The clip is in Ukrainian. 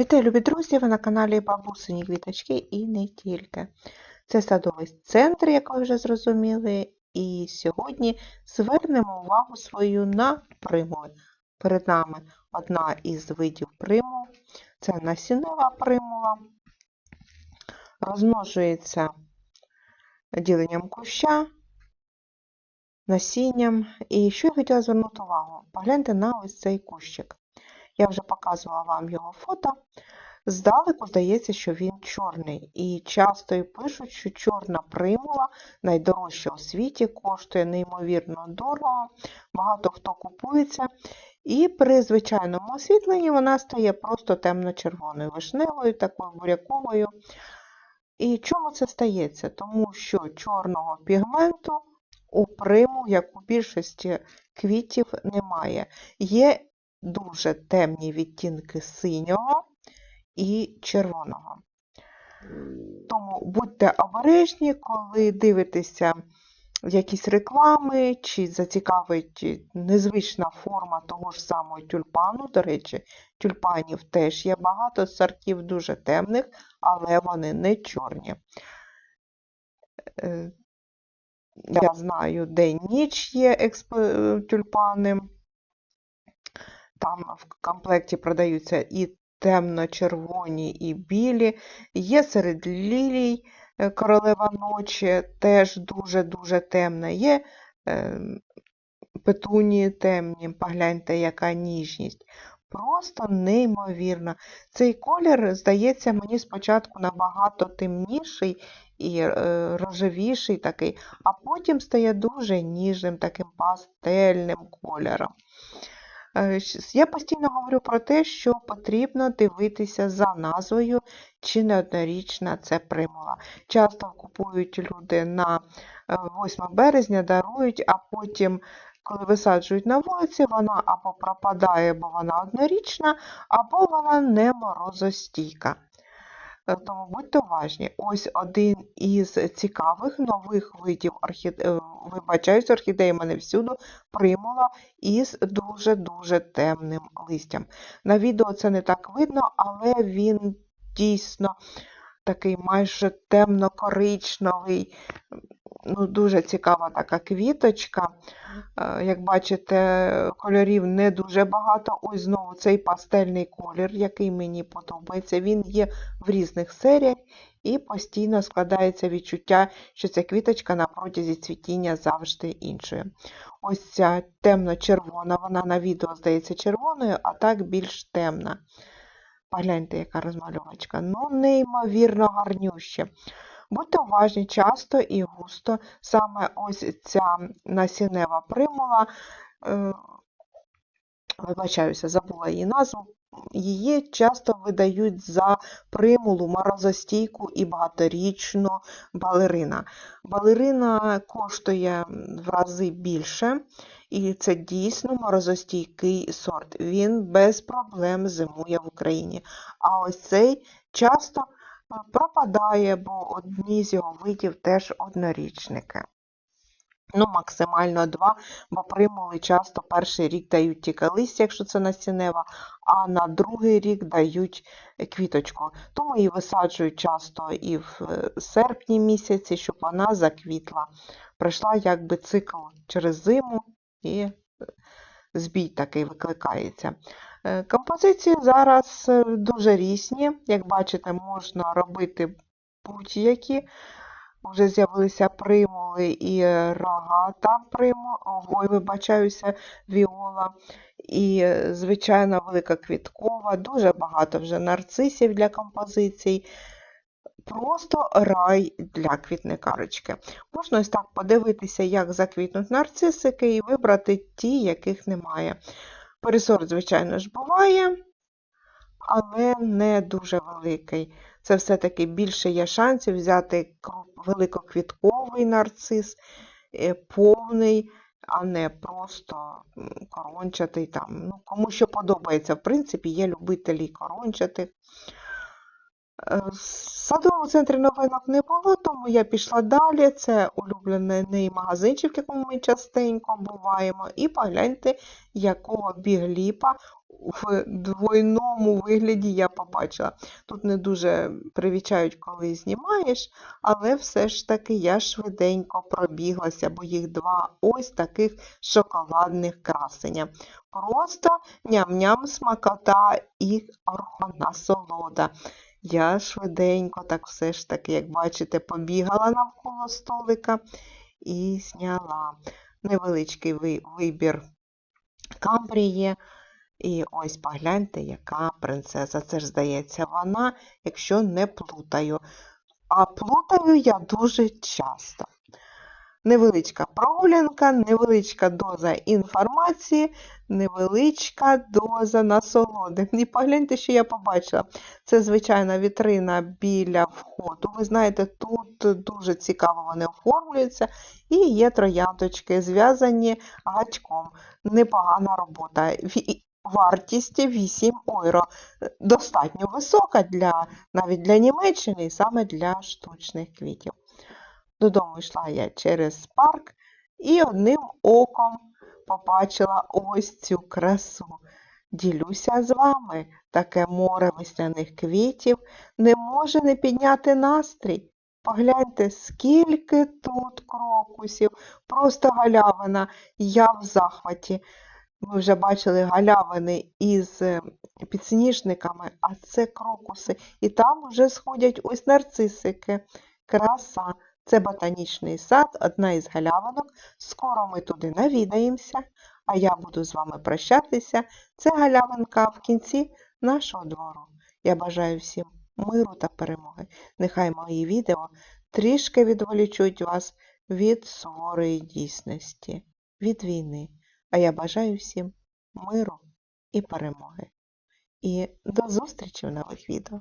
Вітаю, любі друзі! Ви на каналі Бабусині Квіточки і не тільки. Це садовий центр, як ви вже зрозуміли, і сьогодні звернемо увагу свою на примули. Перед нами одна із видів примул. Це насіннева примула. Розмножується діленням куща, насінням. І що я хотіла звернути увагу? Погляньте на ось цей кущик. Я вже показувала вам його фото. Здалеку здається, що він чорний. І часто і пишуть, що чорна примула найдорожча у світі, коштує неймовірно дорого, багато хто купується. І при звичайному освітленні вона стає просто темно-червоною, вишневою, такою буряковою. І чому це стається? Тому що чорного пігменту у примул, як у більшості квітів, немає. Є дуже темні відтінки синього і червоного. Тому будьте обережні, коли дивитеся якісь реклами, чи зацікавить незвична форма того ж самого тюльпану. До речі, тюльпанів теж є багато сортів дуже темних, але вони не чорні. Е, Я знаю, день-ніч є експ... тюльпани. Там в комплекті продаються і темно-червоні, і білі. Є серед лілій е, королева ночі, теж дуже-дуже темна. Є е, петунії темні, погляньте, яка ніжність. Просто неймовірно. Цей колір, здається, мені спочатку набагато темніший і е, рожевіший такий, а потім стає дуже ніжним, таким пастельним кольором. Е, Я постійно говорю про те, що потрібно дивитися за назвою, чи не однорічна це примула. Часто купують люди на 8 е, березня, дарують, а потім, коли висаджують на вулиці, вона або пропадає, бо вона однорічна, або вона не морозостійка. Е, тому будьте уважні. Ось один із цікавих нових видів орхідеї, вибачаюсь, орхідеї мене всюди примула із дуже-дуже темним листям. На відео це не так видно, але він дійсно такий майже темно-коричневий, ну, дуже цікава така квіточка. Е, як бачите, кольорів не дуже багато. Ось знову цей пастельний колір, який мені подобається. Він є в різних серіях і постійно складається відчуття, що ця квіточка на протязі цвітіння завжди іншою. Ось ця темно-червона, вона на відео здається червоною, а так більш темна. Погляньте, яка розмальовочка. Ну, неймовірно гарнюще. Будьте уважні, часто і густо саме ось ця насінева примула, е, вибачаюся, забула її назву, її часто видають за примулу, морозостійку і багаторічну балерина. Балерина коштує в рази більше, і це дійсно морозостійкий сорт. Він без проблем зимує в Україні. А ось цей часто пропадає, бо одні з його видів теж однорічники. Ну, максимально два, бо примули часто перший рік дають тільки листя, якщо це насінева, а на другий рік дають квіточку. Тому її висаджують часто і в е, серпні місяці, щоб вона заквітла. Пройшла якби цикл через зиму і е, збій такий викликається. Е, композиції зараз е, дуже різні. Як бачите, можна робити будь-які. Вже з'явилися примули і рогата примула, ой, вибачаюся, віола, і, е, звичайно, велика квіткова, дуже багато вже нарцисів для композицій. Просто рай для квітникарочки. Можна ось так подивитися, як заквітнуть нарцисики, і вибрати ті, яких немає. Пересорт, звичайно ж, буває, але не дуже великий. Це все-таки більше є шансів взяти великоквітковий нарцис, е, повний, а не просто корончатий. там. Ну, Кому що подобається, в принципі, є любителі корончатих. Е, В садовому центрі новинок не було, тому я пішла далі. Це улюблений магазинчик, в якому ми частенько буваємо. І погляньте, якого бігліпа в двойному вигляді я побачила. Тут не дуже привічають, коли знімаєш, але все ж таки я швиденько пробіглася, бо їх два ось таких шоколадних красення. Просто ням-ням смакота і насолода. Я швиденько, так все ж таки, як бачите, побігала навколо столика і зняла невеличкий вибір камбрії. І ось погляньте, яка принцеса. Це ж здається вона, якщо не плутаю. А плутаю я дуже часто. Невеличка прогулянка, невеличка доза інформації, невеличка доза насолоди. І погляньте, що я побачила. Це звичайна вітрина біля входу. Ви знаєте, тут дуже цікаво вони оформлюються. І є трояндочки, зв'язані гачком. Непогана робота. Вартість 8 євро. Достатньо висока для, навіть для Німеччини і саме для штучних квітів. Додому йшла я через парк і одним оком побачила ось цю красу. Ділюся з вами, таке море весняних квітів не може не підняти настрій. Погляньте, скільки тут крокусів, просто галявина, я в захваті. Ми вже бачили галявини із е, підсніжниками, а це крокуси. І там вже сходять ось нарцисики. Краса. Це ботанічний сад, одна із галявинок. Скоро ми туди навідаємося, а я буду з вами прощатися. Це галявинка в кінці нашого двору. Я бажаю всім миру та перемоги. Нехай мої відео трішки відволічуть вас від суворої дійсності, від війни. А я бажаю всім миру і перемоги. І до зустрічі в нових відео.